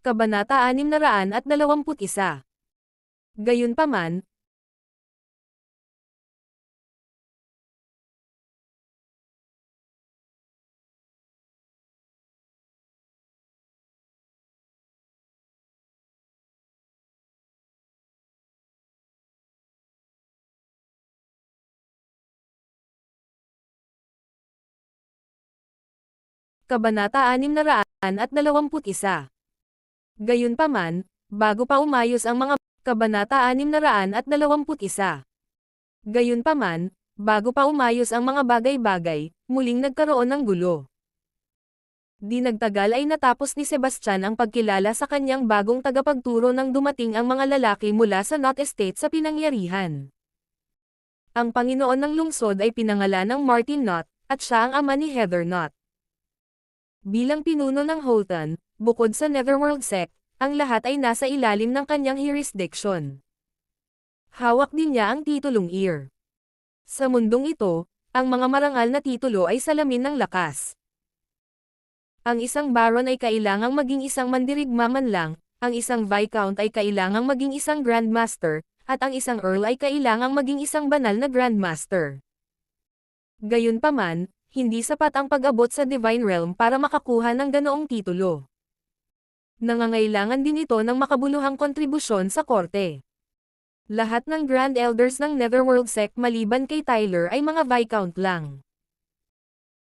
Kabanata 621 Gayunpaman, Kabanata 621 Gayunpaman, bago pa umayos ang mga Kabanata 621 Gayunpaman, bago pa umayos ang mga bagay-bagay, muling nagkaroon ng gulo. Di nagtagal ay natapos ni Sebastian ang pagkilala sa kanyang bagong tagapagturo nang dumating ang mga lalaki mula sa Knot Estate sa pinangyarihan. Ang Panginoon ng lungsod ay pinangalan ng Martin Knott, at siya ang ama ni Heather Knott. Bilang pinuno ng Holton, bukod sa Netherworld sect, ang lahat ay nasa ilalim ng kanyang jurisdiction. Hawak din niya ang titulong ear. Sa mundong ito, ang mga marangal na titulo ay salamin ng lakas. Ang isang baron ay kailangang maging isang mandirigma man lang, ang isang viscount ay kailangang maging isang grandmaster, at ang isang earl ay kailangang maging isang banal na grandmaster. Gayunpaman, hindi sapat ang pag-abot sa Divine Realm para makakuha ng ganoong titulo. Nangangailangan din ito ng makabuluhang kontribusyon sa korte. Lahat ng Grand Elders ng Netherworld Sect maliban kay Tyler ay mga Viscount lang.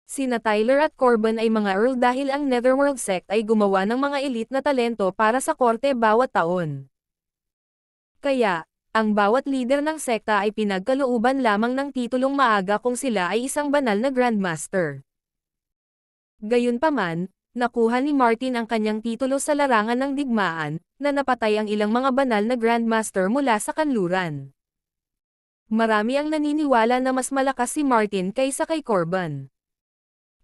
Sina Tyler at Corbin ay mga Earl dahil ang Netherworld Sect ay gumawa ng mga elite na talento para sa korte bawat taon. Kaya, ang bawat leader ng sekta ay pinagkalooban lamang ng titulong maaga kung sila ay isang banal na Grandmaster. Gayunpaman, nakuha ni Martin ang kanyang titulo sa larangan ng digmaan, na napatay ang ilang mga banal na Grandmaster mula sa kanluran. Marami ang naniniwala na mas malakas si Martin kaysa kay Corban.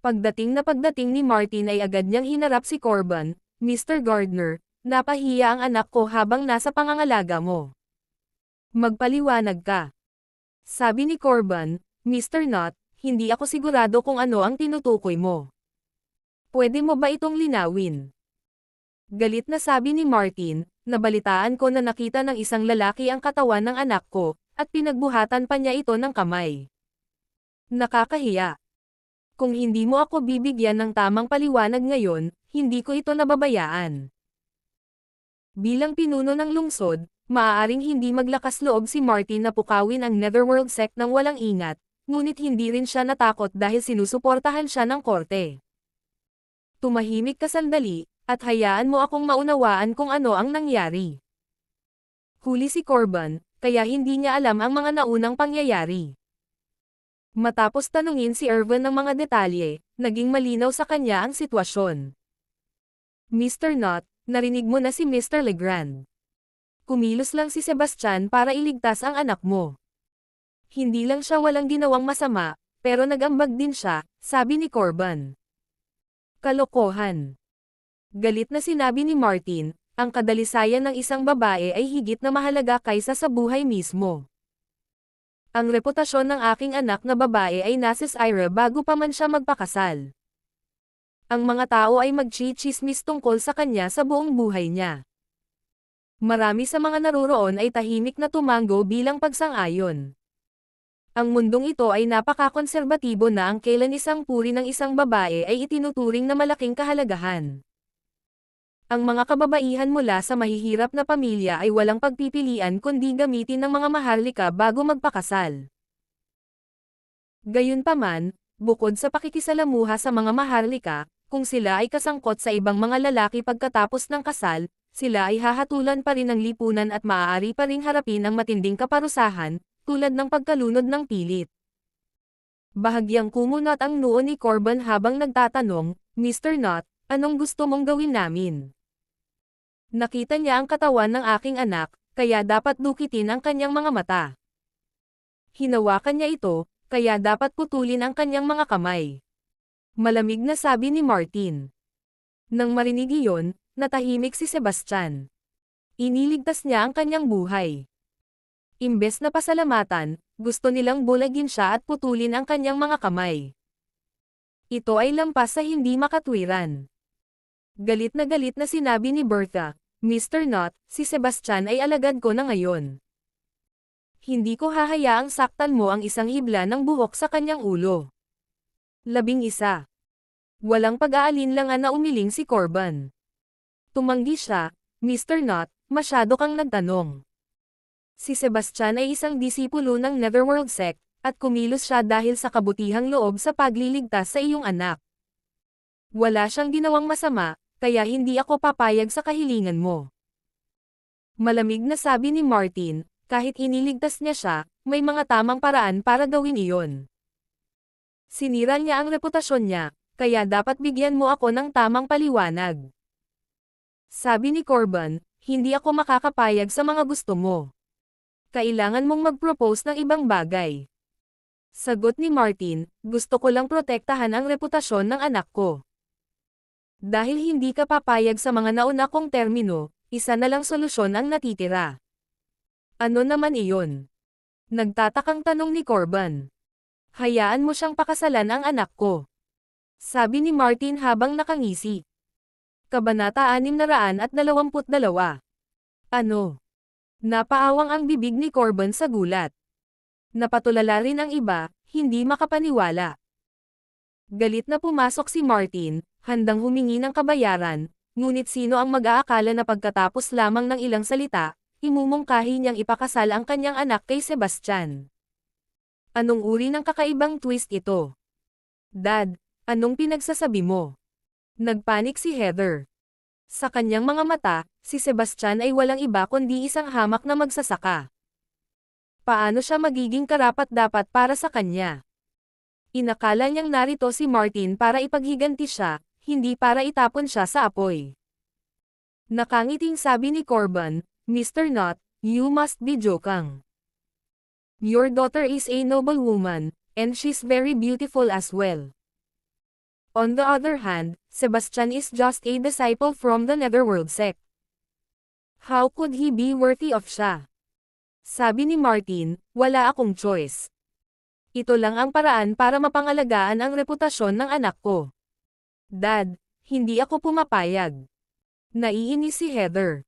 Pagdating na pagdating ni Martin ay agad niyang hinarap si Corban, Mr. Gardner, napahiya ang anak ko habang nasa pangangalaga mo. Magpaliwanag ka. Sabi ni Corban, Mr. Knott, hindi ako sigurado kung ano ang tinutukoy mo. Pwede mo ba itong linawin? Galit na sabi ni Martin, nabalitaan ko na nakita ng isang lalaki ang katawan ng anak ko, at pinagbuhatan pa niya ito ng kamay. Nakakahiya. Kung hindi mo ako bibigyan ng tamang paliwanag ngayon, hindi ko ito nababayaan. Bilang pinuno ng lungsod, maaaring hindi maglakas loob si Martin na pukawin ang Netherworld sect ng walang ingat, ngunit hindi rin siya natakot dahil sinusuportahan siya ng korte. Tumahimik ka sandali, at hayaan mo akong maunawaan kung ano ang nangyari. Huli si Corban, kaya hindi niya alam ang mga naunang pangyayari. Matapos tanungin si Irvin ng mga detalye, naging malinaw sa kanya ang sitwasyon. Mr. Knott, narinig mo na si Mr. Legrand. Kumilos lang si Sebastian para iligtas ang anak mo. Hindi lang siya walang ginawang masama, pero nagambag din siya, sabi ni Corban. Kalokohan. Galit na sinabi ni Martin, ang kadalisayan ng isang babae ay higit na mahalaga kaysa sa buhay mismo. Ang reputasyon ng aking anak na babae ay nasa Ira bago pa man siya magpakasal. Ang mga tao ay magchichismis tungkol sa kanya sa buong buhay niya. Marami sa mga naroroon ay tahimik na tumango bilang pagsang-ayon. Ang mundong ito ay napakakonserbatibo na ang kailan isang puri ng isang babae ay itinuturing na malaking kahalagahan. Ang mga kababaihan mula sa mahihirap na pamilya ay walang pagpipilian kundi gamitin ng mga maharlika bago magpakasal. Gayunpaman, bukod sa pakikisalamuha sa mga maharlika, kung sila ay kasangkot sa ibang mga lalaki pagkatapos ng kasal, sila ay hahatulan pa rin ng lipunan at maaari pa ring harapin ang matinding kaparusahan, tulad ng pagkalunod ng pilit. Bahagyang kumunat ang noo ni Corban habang nagtatanong, Mr. Knott, anong gusto mong gawin namin? Nakita niya ang katawan ng aking anak, kaya dapat dukitin ang kanyang mga mata. Hinawakan niya ito, kaya dapat putulin ang kanyang mga kamay. Malamig na sabi ni Martin. Nang marinig iyon, Natahimik si Sebastian. Iniligtas niya ang kanyang buhay. Imbes na pasalamatan, gusto nilang bulagin siya at putulin ang kanyang mga kamay. Ito ay lampas sa hindi makatwiran. Galit na galit na sinabi ni Bertha, Mr. Knott, si Sebastian ay alagad ko na ngayon. Hindi ko hahayaang saktan mo ang isang hibla ng buhok sa kanyang ulo. Labing isa. Walang pag-aalinlangan na umiling si Corban. Tumanggi siya, Mr. Knott, masyado kang nagtanong. Si Sebastian ay isang disipulo ng Netherworld Sect, at kumilos siya dahil sa kabutihang loob sa pagliligtas sa iyong anak. Wala siyang ginawang masama, kaya hindi ako papayag sa kahilingan mo. Malamig na sabi ni Martin, kahit iniligtas niya siya, may mga tamang paraan para gawin iyon. Sinira niya ang reputasyon niya, kaya dapat bigyan mo ako ng tamang paliwanag. Sabi ni Corban, hindi ako makakapayag sa mga gusto mo. Kailangan mong mag-propose ng ibang bagay. Sagot ni Martin, gusto ko lang protektahan ang reputasyon ng anak ko. Dahil hindi ka papayag sa mga nauna kong termino, isa na lang solusyon ang natitira. Ano naman iyon? Nagtatakang tanong ni Corban. Hayaan mo siyang pakasalan ang anak ko. Sabi ni Martin habang nakangisi. Kabanata 622. Ano? Napaawang ang bibig ni Corban sa gulat. Napatulala rin ang iba, hindi makapaniwala. Galit na pumasok si Martin, handang humingi ng kabayaran, ngunit sino ang mag-aakala na pagkatapos lamang ng ilang salita, imumungkahi niyang ipakasal ang kanyang anak kay Sebastian. Anong uri ng kakaibang twist ito? Dad, anong pinagsasabi mo? Nagpanik si Heather. Sa kanyang mga mata, si Sebastian ay walang iba kundi isang hamak na magsasaka. Paano siya magiging karapat-dapat para sa kanya? Inakala niyang narito si Martin para ipaghiganti siya, hindi para itapon siya sa apoy. Nakangiting sabi ni Corban, Mr. Knott, you must be joking. Your daughter is a noble woman, and she's very beautiful as well. On the other hand, Sebastian is just a disciple from the Netherworld sect. How could he be worthy of siya? Sabi ni Martin, wala akong choice. Ito lang ang paraan para mapangalagaan ang reputasyon ng anak ko. Dad, hindi ako pumapayag. Naiinis si Heather.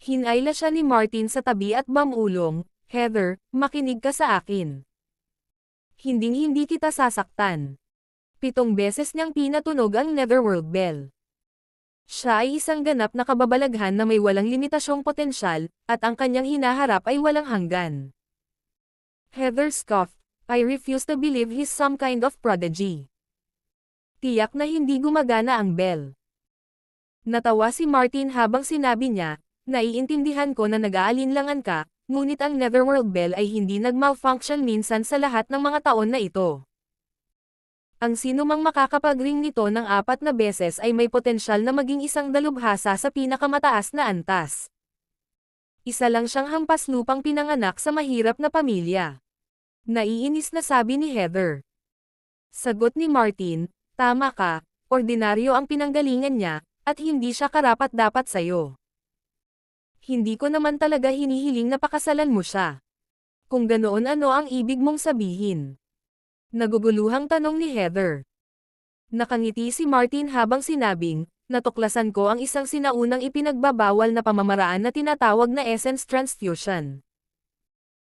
Hinayla siya ni Martin sa tabi at bamulong, Heather, makinig ka sa akin. Hinding-hindi kita sasaktan. Pitong beses niyang pinatunog ang Netherworld Bell. Siya ay isang ganap na kababalaghan na may walang limitasyong potensyal, at ang kanyang hinaharap ay walang hanggan. Heather scoffed, I refuse to believe he's some kind of prodigy. Tiyak na hindi gumagana ang bell. Natawa si Martin habang sinabi niya, naiintindihan ko na nag-aalinlangan ka, ngunit ang Netherworld Bell ay hindi nag-malfunction minsan sa lahat ng mga taon na ito. Ang sinumang makakapag-ring nito ng apat na beses ay may potensyal na maging isang dalubhasa sa pinakamataas na antas. Isa lang siyang hampas lupang pinanganak sa mahirap na pamilya. Naiinis na sabi ni Heather. Sagot ni Martin, tama ka, ordinaryo ang pinanggalingan niya, at hindi siya karapat-dapat sa'yo. Hindi ko naman talaga hinihiling na pakasalan mo siya. Kung ganoon ano ang ibig mong sabihin? Naguguluhang tanong ni Heather. Nakangiti si Martin habang sinabing, natuklasan ko ang isang sinaunang ipinagbabawal na pamamaraan na tinatawag na essence transfusion.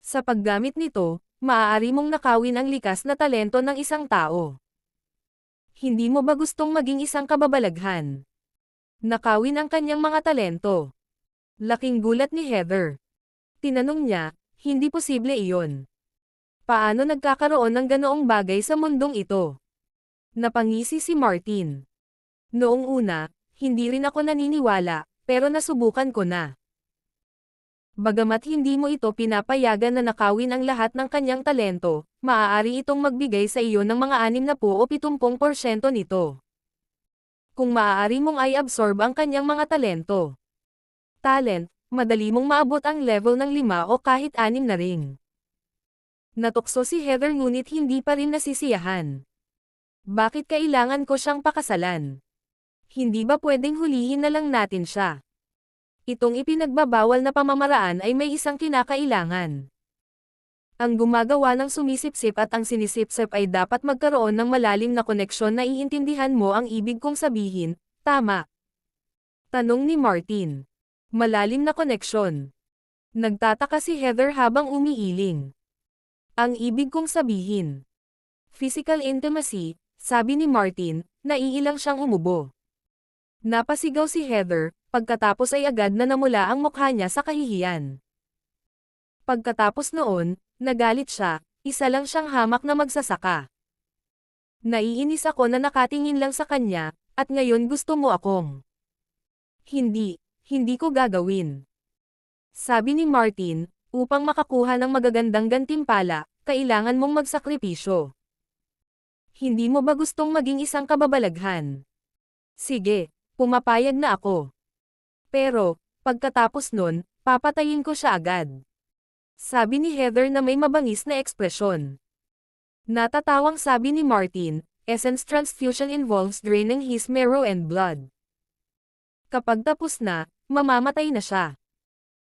Sa paggamit nito, maaari mong nakawin ang likas na talento ng isang tao. Hindi mo ba gustong maging isang kababalaghan? Nakawin ang kanyang mga talento. Laking gulat ni Heather. Tinanong niya, hindi posible iyon. Paano nagkakaroon ng ganoong bagay sa mundong ito? Napangisi si Martin. Noong una, hindi rin ako naniniwala, pero nasubukan ko na. Bagamat hindi mo ito pinapayagan na nakawin ang lahat ng kanyang talento, maaari itong magbigay sa iyo ng mga 60 o 70% nito. Kung maaari mong ay absorb ang kanyang mga talento. Talent, madali mong maabot ang level ng 5 o kahit 6 na ring. Natukso si Heather ngunit hindi pa rin nasisiyahan. Bakit kailangan ko siyang pakasalan? Hindi ba pwedeng hulihin na lang natin siya? Itong ipinagbabawal na pamamaraan ay may isang kinakailangan. Ang gumagawa ng sumisipsip at ang sinisipsip ay dapat magkaroon ng malalim na koneksyon na iintindihan mo ang ibig kong sabihin, tama, Tanong ni Martin. Malalim na koneksyon. Nagtataka si Heather habang umiiling. Ang ibig kong sabihin. Physical intimacy, sabi ni Martin, naiilang siyang umubo. Napasigaw si Heather, pagkatapos ay agad na namula ang mukha niya sa kahihiyan. Pagkatapos noon, nagalit siya, isa lang siyang hamak na magsasaka. Naiinis ako na nakatingin lang sa kanya, at ngayon gusto mo akong. Hindi, hindi ko gagawin. Sabi ni Martin, upang makakuha ng magagandang gantimpala, kailangan mong magsakripisyo. Hindi mo ba gustong maging isang kababalaghan? Sige, pumapayag na ako. Pero, pagkatapos nun, papatayin ko siya agad. Sabi ni Heather na may mabangis na ekspresyon. Natatawang sabi ni Martin, essence transfusion involves draining his marrow and blood. Kapag tapos na, mamamatay na siya.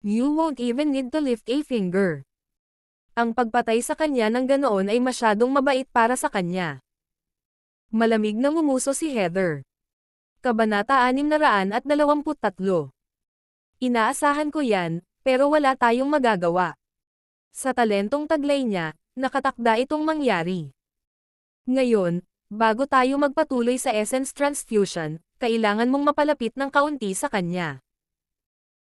You won't even need to lift a finger. Ang pagpatay sa kanya ng ganoon ay masyadong mabait para sa kanya. Malamig na ngumuso si Heather. Kabanata 623 Inaasahan ko yan, pero wala tayong magagawa. Sa talentong taglay niya, nakatakda itong mangyari. Ngayon, bago tayo magpatuloy sa essence transfusion, kailangan mong mapalapit ng kaunti sa kanya.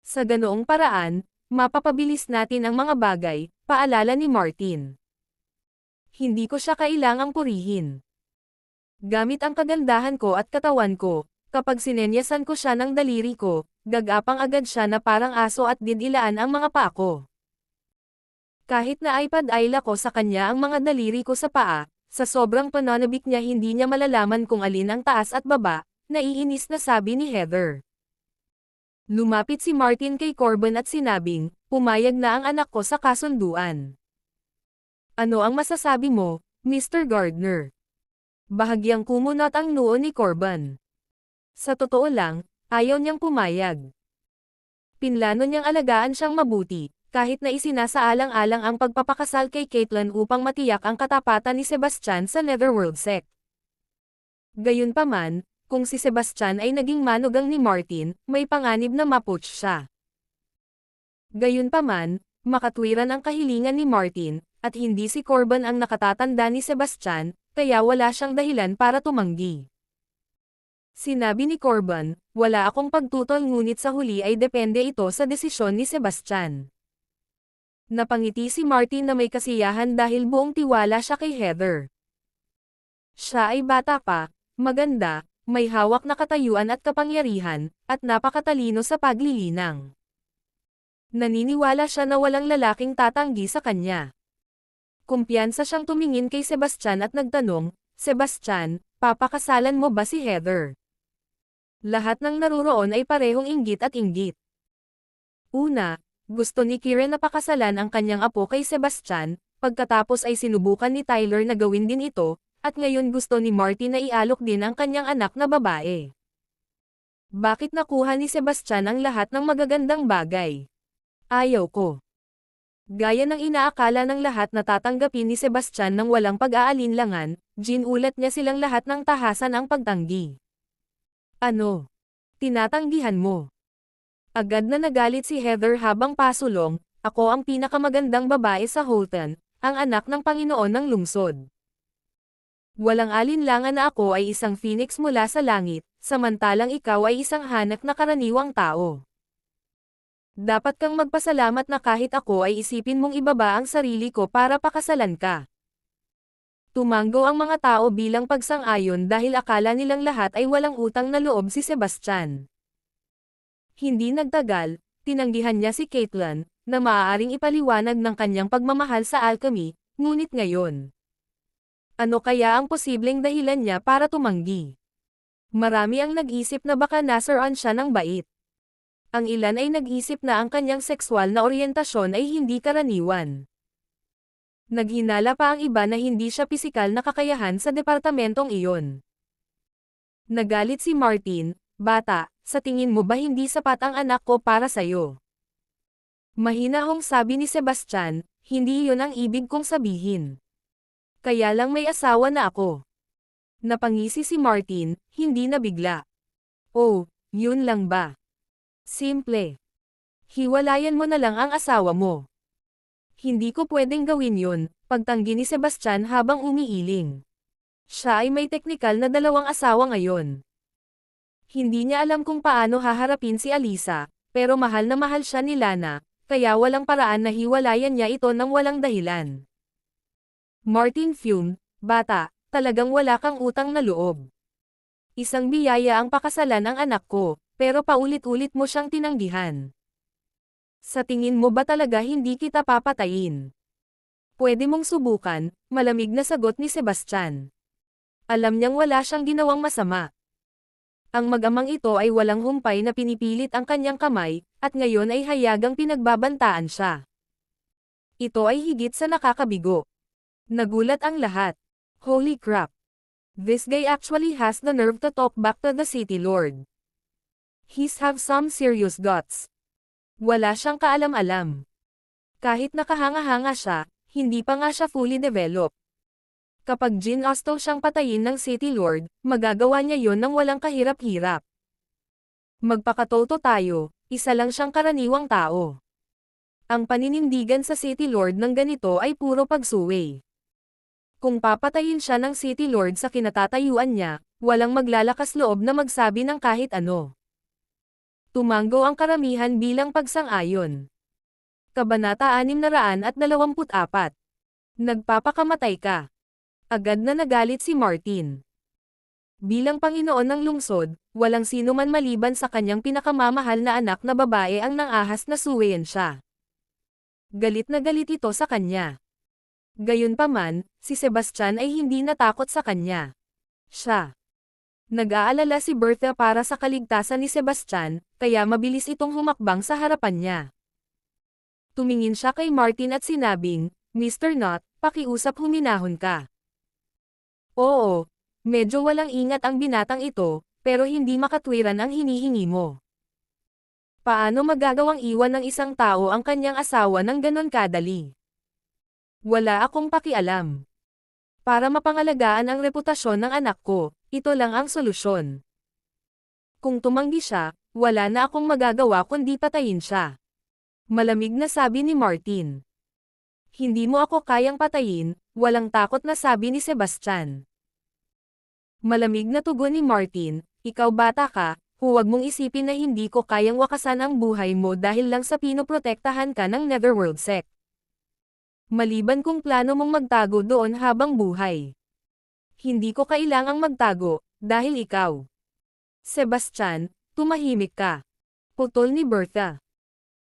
Sa ganoong paraan, mapapabilis natin ang mga bagay, paalala ni Martin. Hindi ko siya kailangang purihin. Gamit ang kagandahan ko at katawan ko, kapag sinenyasan ko siya ng daliri ko, gagapang agad siya na parang aso at didilaan ang mga paa ko. Kahit na iPad ay ko sa kanya ang mga daliri ko sa paa, sa sobrang pananabik niya hindi niya malalaman kung alin ang taas at baba, naiinis na sabi ni Heather. Lumapit si Martin kay Corbin at sinabing, pumayag na ang anak ko sa kasunduan. Ano ang masasabi mo, Mr. Gardner? Bahagyang kumunat ang noo ni Corbin. Sa totoo lang, ayaw niyang pumayag. Pinlano niyang alagaan siyang mabuti, kahit na isinasaalang-alang ang pagpapakasal kay Caitlyn upang matiyak ang katapatan ni Sebastian sa Netherworld sect. Gayunpaman, kung si Sebastian ay naging manugang ni Martin, may panganib na mapoach siya. Gayunpaman, makatwiran ang kahilingan ni Martin, at hindi si Corbin ang nakatatanda ni Sebastian, kaya wala siyang dahilan para tumanggi. Sinabi ni Corbin, wala akong pagtutol ngunit sa huli ay depende ito sa desisyon ni Sebastian. Napangiti si Martin na may kasiyahan dahil buong tiwala siya kay Heather. Siya ay bata pa, maganda, may hawak na katayuan at kapangyarihan, at napakatalino sa paglilinang. Naniniwala siya na walang lalaking tatanggi sa kanya. Kumpiyansa siyang tumingin kay Sebastian at nagtanong, Sebastian, papakasalan mo ba si Heather? Lahat ng naruroon ay parehong inggit at inggit. Una, gusto ni Kira na pakasalan ang kanyang apo kay Sebastian, pagkatapos ay sinubukan ni Tyler na gawin din ito, at ngayon gusto ni Marty na ialok din ang kanyang anak na babae. Bakit nakuha ni Sebastian ang lahat ng magagandang bagay? Ayaw ko. Gaya ng inaakala ng lahat na tatanggapin ni Sebastian ng walang pag-aalinlangan, ginulat niya silang lahat ng tahasan ang pagtanggi. Ano? Tinatanggihan mo. Agad na nagalit si Heather habang pasulong, ako ang pinakamagandang babae sa Holton, ang anak ng Panginoon ng lungsod. Walang alinlangan na ako ay isang phoenix mula sa langit, samantalang ikaw ay isang hanak na karaniwang tao. Dapat kang magpasalamat na kahit ako ay isipin mong ibaba ang sarili ko para pakasalan ka. Tumango ang mga tao bilang pagsang-ayon dahil akala nilang lahat ay walang utang na loob si Sebastian. Hindi nagtagal, tinanggihan niya si Caitlyn, na maaaring ipaliwanag ng kanyang pagmamahal sa alchemy, ngunit ngayon. Ano kaya ang posibleng dahilan niya para tumanggi? Marami ang nag-isip na baka nasaran siya ng bait. Ang ilan ay nag-isip na ang kanyang sexual na oryentasyon ay hindi karaniwan. Naghinala pa ang iba na hindi siya pisikal na kakayahan sa departamentong iyon. Nagalit si Martin, Bata, sa tingin mo ba hindi sapat ang anak ko para sa'yo? Mahinahong sabi ni Sebastian, hindi iyon ang ibig kong sabihin. Kaya lang may asawa na ako. Napangisi si Martin, hindi na bigla. Oh, Yun lang ba? Simple. Hiwalayan mo na lang ang asawa mo. Hindi ko pwedeng gawin yun, pagtanggi ni Sebastian habang umiiling. Siya ay may teknikal na dalawang asawa ngayon. Hindi niya alam kung paano haharapin si Alisa, pero mahal na mahal siya ni Lana, kaya walang paraan na hiwalayan niya ito ng walang dahilan. Martin Fume, bata, talagang wala kang utang na loob. Isang biyaya ang pakasalan ng anak ko, pero paulit-ulit mo siyang tinanggihan. Sa tingin mo ba talaga hindi kita papatayin? Pwede mong subukan, malamig na sagot ni Sebastian. Alam niyang wala siyang ginawang masama. Ang magamang ito ay walang humpay na pinipilit ang kanyang kamay, at ngayon ay hayagang pinagbabantaan siya. Ito ay higit sa nakakabigo. Nagulat ang lahat. Holy crap. This guy actually has the nerve to talk back to the city lord. He's have some serious guts. Wala siyang kaalam-alam. Kahit nakahanga-hanga siya, hindi pa nga siya fully developed. Kapag ginasto siyang patayin ng City Lord, magagawa niya yon ng walang kahirap-hirap. Magpakatoto tayo, isa lang siyang karaniwang tao. Ang paninindigan sa City Lord ng ganito ay puro pagsuway. Kung papatayin siya ng City Lord sa kinatatayuan niya, walang maglalakas loob na magsabi ng kahit ano. Tumanggo ang karamihan bilang pagsang-ayon. Kabanata 624 Nagpapakamatay ka. Agad na nagalit si Martin. Bilang Panginoon ng lungsod, walang sino man maliban sa kanyang pinakamamahal na anak na babae ang nangahas na suwayan siya. Galit na galit ito sa kanya. Gayunpaman, si Sebastian ay hindi natakot sa kanya. Siya. Nag-aalala si Bertha para sa kaligtasan ni Sebastian, kaya mabilis itong humakbang sa harapan niya. Tumingin siya kay Martin at sinabing, Mr. Knott, pakiusap huminahon ka. Oo, medyo walang ingat ang binatang ito, pero hindi makatwiran ang hinihingi mo. Paano magagawang iwan ng isang tao ang kanyang asawa ng ganon kadali? Wala akong pakialam. Para mapangalagaan ang reputasyon ng anak ko, ito lang ang solusyon. Kung tumanggi siya, wala na akong magagawa kundi patayin siya. Malamig na sabi ni Martin. Hindi mo ako kayang patayin, walang takot na sabi ni Sebastian. Malamig na tugon ni Martin, ikaw bata ka, huwag mong isipin na hindi ko kayang wakasan ang buhay mo dahil lang sa pinoprotektahan ka ng Netherworld Sect. Maliban kung plano mong magtago doon habang buhay. Hindi ko kailangang magtago, dahil ikaw. Sebastian, tumahimik ka. Putol ni Bertha.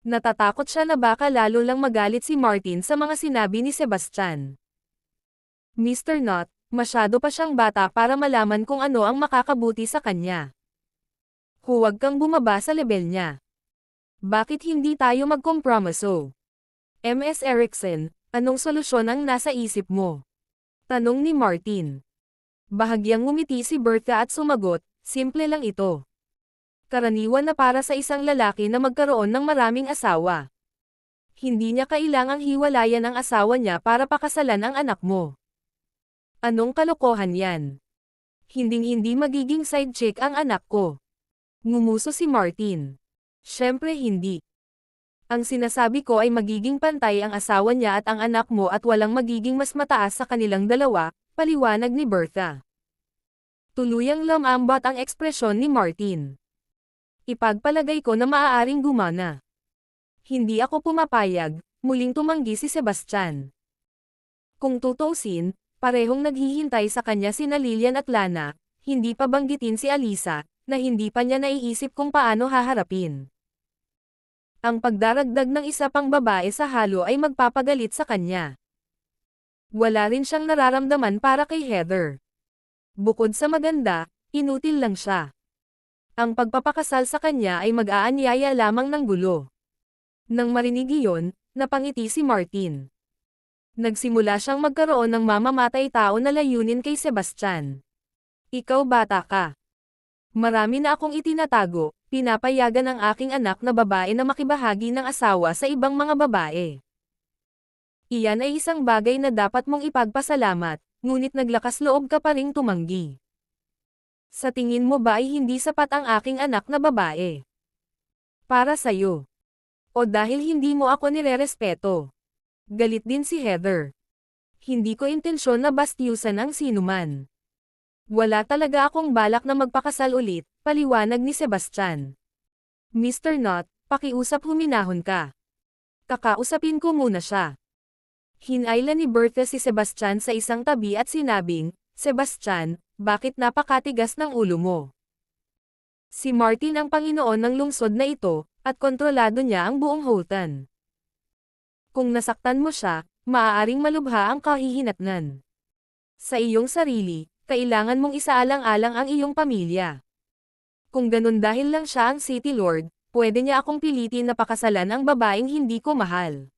Natatakot siya na baka lalo lang magalit si Martin sa mga sinabi ni Sebastian. Mr. Knott, masyado pa siyang bata para malaman kung ano ang makakabuti sa kanya. Huwag kang bumaba sa level niya. Bakit hindi tayo magkompromiso? MS Erickson, anong solusyon ang nasa isip mo? Tanong ni Martin. Bahagyang ngumiti si Bertha at sumagot, simple lang ito karaniwan na para sa isang lalaki na magkaroon ng maraming asawa. Hindi niya kailangang hiwalayan ang asawa niya para pakasalan ang anak mo. Anong kalokohan yan? Hinding-hindi magiging side chick ang anak ko. Ngumuso si Martin. Siyempre hindi. Ang sinasabi ko ay magiging pantay ang asawa niya at ang anak mo at walang magiging mas mataas sa kanilang dalawa, paliwanag ni Bertha. Tuluyang lamambat ang ekspresyon ni Martin. Ipagpalagay ko na maaaring gumana. Hindi ako pumapayag, muling tumanggi si Sebastian. Kung tutusin, parehong naghihintay sa kanya sina Lilian at Lana, hindi pa banggitin si Alisa, na hindi pa niya naiisip kung paano haharapin. Ang pagdaragdag ng isa pang babae sa halo ay magpapagalit sa kanya. Wala rin siyang nararamdaman para kay Heather. Bukod sa maganda, inutil lang siya. Ang pagpapakasal sa kanya ay mag-aanyaya lamang ng gulo. Nang marinig iyon, napangiti si Martin. Nagsimula siyang magkaroon ng mamamatay tao na layunin kay Sebastian. Ikaw bata ka. Marami na akong itinatago, pinapayagan ang aking anak na babae na makibahagi ng asawa sa ibang mga babae. Iyan ay isang bagay na dapat mong ipagpasalamat, ngunit naglakas loob ka pa ring tumanggi. Sa tingin mo ba ay hindi sapat ang aking anak na babae? Para sa'yo. O dahil hindi mo ako nirerespeto. Galit din si Heather. Hindi ko intensyon na bastyusan ang sinuman. Wala talaga akong balak na magpakasal ulit, paliwanag ni Sebastian. Mr. Knott, pakiusap huminahon ka. Kakausapin ko muna siya. Hinayla ni Bertha si Sebastian sa isang tabi at sinabing, Sebastian, bakit napakatigas ng ulo mo? Si Martin ang Panginoon ng lungsod na ito, at kontrolado niya ang buong Holton. Kung nasaktan mo siya, maaaring malubha ang kahihinatnan. Sa iyong sarili, kailangan mong isaalang-alang ang iyong pamilya. Kung ganun dahil lang siya ang City Lord, pwede niya akong pilitin na pakasalan ang babaeng hindi ko mahal.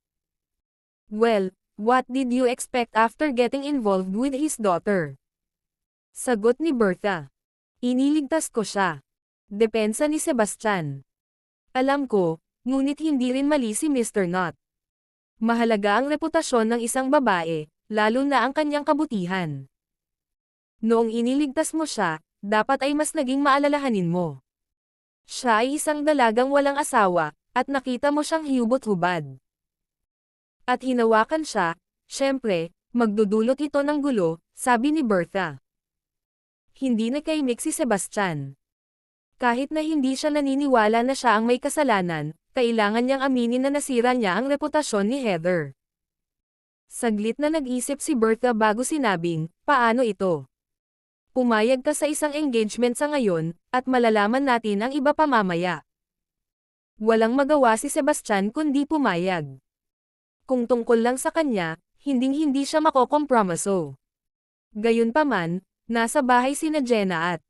Well, what did you expect after getting involved with his daughter? Sagot ni Bertha. Iniligtas ko siya. Depensa ni Sebastian. Alam ko, ngunit hindi rin mali si Mr. Knott. Mahalaga ang reputasyon ng isang babae, lalo na ang kanyang kabutihan. Noong iniligtas mo siya, dapat ay mas naging maalalahanin mo. Siya ay isang dalagang walang asawa, at nakita mo siyang hiyubot-hubad. At hinawakan siya, syempre, magdudulot ito ng gulo, sabi ni Bertha. Hindi nakaimik si Sebastian. Kahit na hindi siya naniniwala na siya ang may kasalanan, kailangan niyang aminin na nasira niya ang reputasyon ni Heather. Saglit na nag-isip si Bertha bago sinabing, paano ito? Pumayag ka sa isang engagement sa ngayon, at malalaman natin ang iba pa mamaya. Walang magawa si Sebastian kundi pumayag. Kung tungkol lang sa kanya, hinding-hindi siya makokompromiso. Gayunpaman, nasa bahay sina Jenna at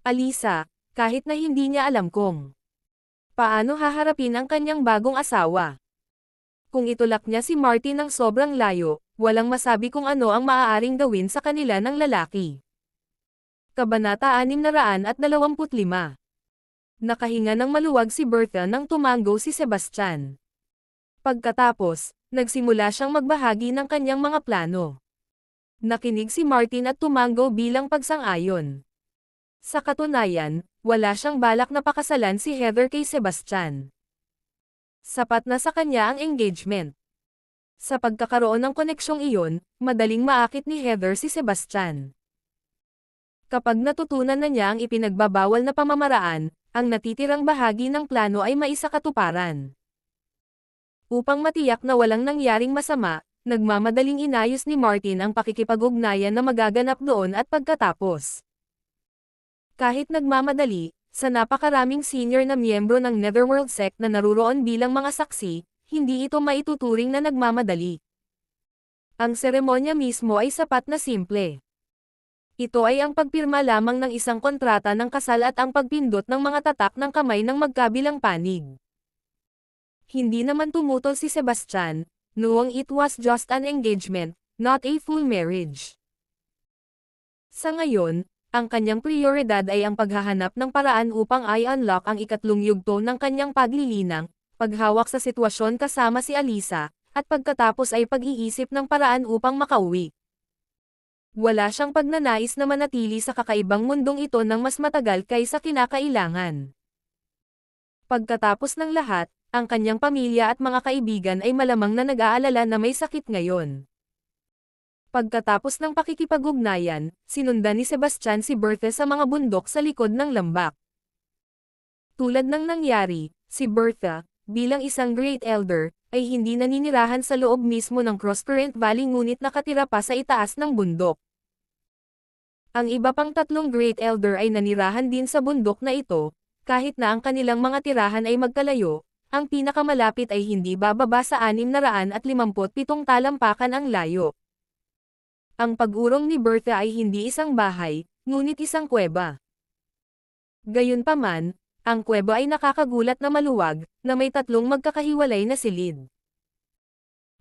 Alisa, kahit na hindi niya alam kung paano haharapin ang kanyang bagong asawa. Kung itulak niya si Martin ng sobrang layo, walang masabi kung ano ang maaaring gawin sa kanila ng lalaki. Kabanata 625 Nakahinga ng maluwag si Bertha nang tumango si Sebastian. Pagkatapos, nagsimula siyang magbahagi ng kanyang mga plano. Nakinig si Martin at tumango bilang pagsang-ayon. Sa katunayan, wala siyang balak na pakasalan si Heather kay Sebastian. Sapat na sa kanya ang engagement. Sa pagkakaroon ng koneksyong iyon, madaling maakit ni Heather si Sebastian. Kapag natutunan na niya ang ipinagbabawal na pamamaraan, ang natitirang bahagi ng plano ay maisakatuparan. Upang matiyak na walang nangyaring masama, nagmamadaling inayos ni Martin ang pakikipag-ugnayan na magaganap doon at pagkatapos. Kahit nagmamadali, sa napakaraming senior na miyembro ng Netherworld sect na naruroon bilang mga saksi, hindi ito maituturing na nagmamadali. Ang seremonya mismo ay sapat na simple. Ito ay ang pagpirma lamang ng isang kontrata ng kasal at ang pagpindot ng mga tatak ng kamay ng magkabilang panig. Hindi naman tumutol si Sebastian, noong it was just an engagement, not a full marriage. Sa ngayon, ang kanyang prioridad ay ang paghahanap ng paraan upang i-unlock ang ikatlong yugto ng kanyang paglilinang, paghawak sa sitwasyon kasama si Alisa, at pagkatapos ay pag-iisip ng paraan upang makauwi. Wala siyang pagnanais na manatili sa kakaibang mundong ito ng mas matagal kaysa kinakailangan. Pagkatapos ng lahat, ang kanyang pamilya at mga kaibigan ay malamang na nag-aalala na may sakit ngayon. Pagkatapos ng pakikipag-ugnayan, sinundan ni Sebastian si Bertha sa mga bundok sa likod ng lambak. Tulad ng nangyari, si Bertha, bilang isang great elder, ay hindi naninirahan sa loob mismo ng Crosscurrent Valley ngunit nakatira pa sa itaas ng bundok. Ang iba pang tatlong Great Elder ay nanirahan din sa bundok na ito, kahit na ang kanilang mga tirahan ay magkalayo, ang pinakamalapit ay hindi bababa sa 657 talampakan ang layo. Ang pag-urong ni Bertha ay hindi isang bahay, ngunit isang kuweba. Gayunpaman, ang kuweba ay nakakagulat na maluwag, na may tatlong magkakahiwalay na silid.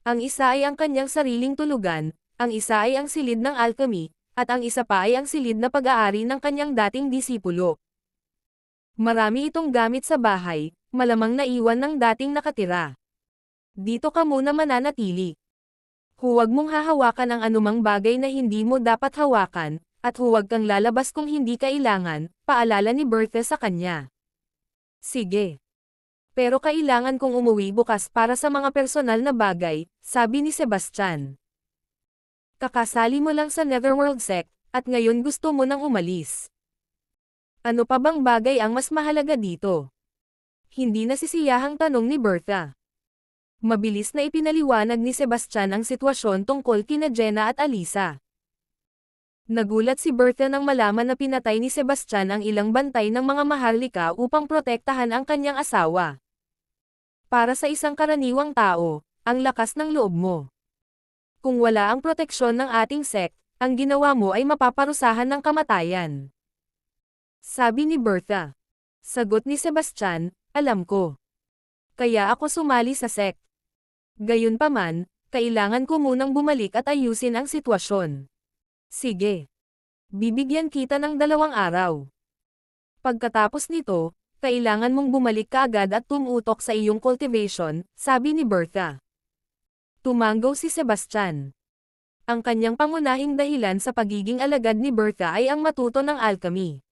Ang isa ay ang kanyang sariling tulugan, ang isa ay ang silid ng alchemy, at ang isa pa ay ang silid na pag-aari ng kanyang dating disipulo. Marami itong gamit sa bahay, malamang naiwan ng dating nakatira. Dito ka muna mananatili. Huwag mong hahawakan ang anumang bagay na hindi mo dapat hawakan, At huwag kang lalabas kung hindi kailangan, paalala ni Bertha sa kanya. Sige. Pero kailangan kong umuwi bukas para sa mga personal na bagay, sabi ni Sebastian. Kakasali mo lang sa Netherworld Sect, at ngayon gusto mo nang umalis. Ano pa bang bagay ang mas mahalaga dito? Hindi nasisiyahang tanong ni Bertha. Mabilis na ipinaliwanag ni Sebastian ang sitwasyon tungkol kina Jenna at Alisa. Nagulat si Bertha nang malaman na pinatay ni Sebastian ang ilang bantay ng mga maharlika upang protektahan ang kanyang asawa. Para sa isang karaniwang tao, ang lakas ng loob mo. Kung wala ang proteksyon ng ating sect, ang ginawa mo ay mapaparusahan ng kamatayan. Sabi ni Bertha. Sagot ni Sebastian, alam ko. Kaya ako sumali sa sect. Gayunpaman, kailangan ko munang bumalik at ayusin ang sitwasyon. Sige. Bibigyan kita ng dalawang araw. Pagkatapos nito, kailangan mong bumalik kaagad at tumutok sa iyong cultivation, sabi ni Bertha. Tumanggaw si Sebastian. Ang kanyang pangunahing dahilan sa pagiging alagad ni Bertha ay ang matuto ng alchemy.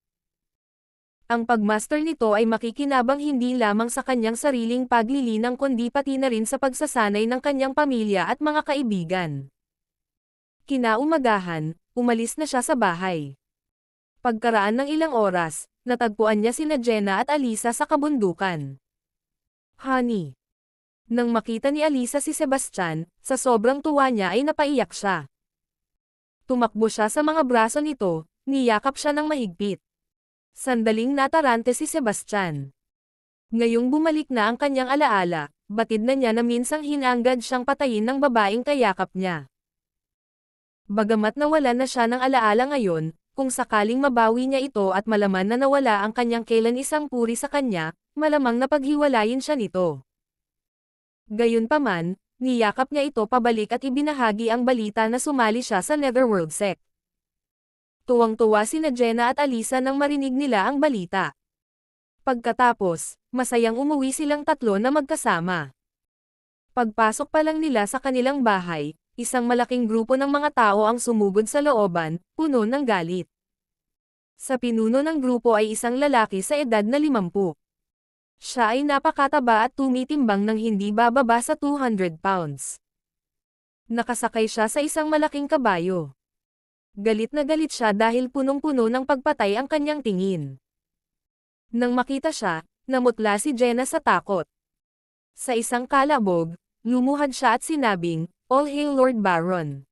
Ang pagmaster nito ay makikinabang hindi lamang sa kanyang sariling paglilinang kundi pati na rin sa pagsasanay ng kanyang pamilya at mga kaibigan. Kinaumagahan, umalis na siya sa bahay. Pagkaraan ng ilang oras, natagpuan niya sina Jenna at Alisa sa kabundukan. Honey. Nang makita ni Alisa si Sebastian, sa sobrang tuwa niya ay napaiyak siya. Tumakbo siya sa mga braso nito, niyakap siya ng mahigpit. Sandaling natarante si Sebastian. Ngayong bumalik na ang kanyang alaala, batid na niya na minsang hinanggad siyang patayin ng babaeng kayakap niya. Bagamat nawala na siya ng alaala ngayon, kung sakaling mabawi niya ito at malaman na nawala ang kanyang kailan isang puri sa kanya, malamang napaghiwalayin siya nito. Gayunpaman, niyakap niya ito pabalik at ibinahagi ang balita na sumali siya sa Netherworld Sect. Tuwang-tuwa sina Jenna at Alisa nang marinig nila ang balita. Pagkatapos, masayang umuwi silang tatlo na magkasama. Pagpasok pa lang nila sa kanilang bahay, isang malaking grupo ng mga tao ang sumugod sa looban, puno ng galit. Sa pinuno ng grupo ay isang lalaki sa edad na limampu. Siya ay napakataba at tumitimbang ng hindi bababa sa 200 pounds. Nakasakay siya sa isang malaking kabayo. Galit na galit siya dahil punong-puno ng pagpatay ang kanyang tingin. Nang makita siya, namutla si Jenna sa takot. Sa isang kalabog, lumuhad siya at sinabing, All hail Lord Baron.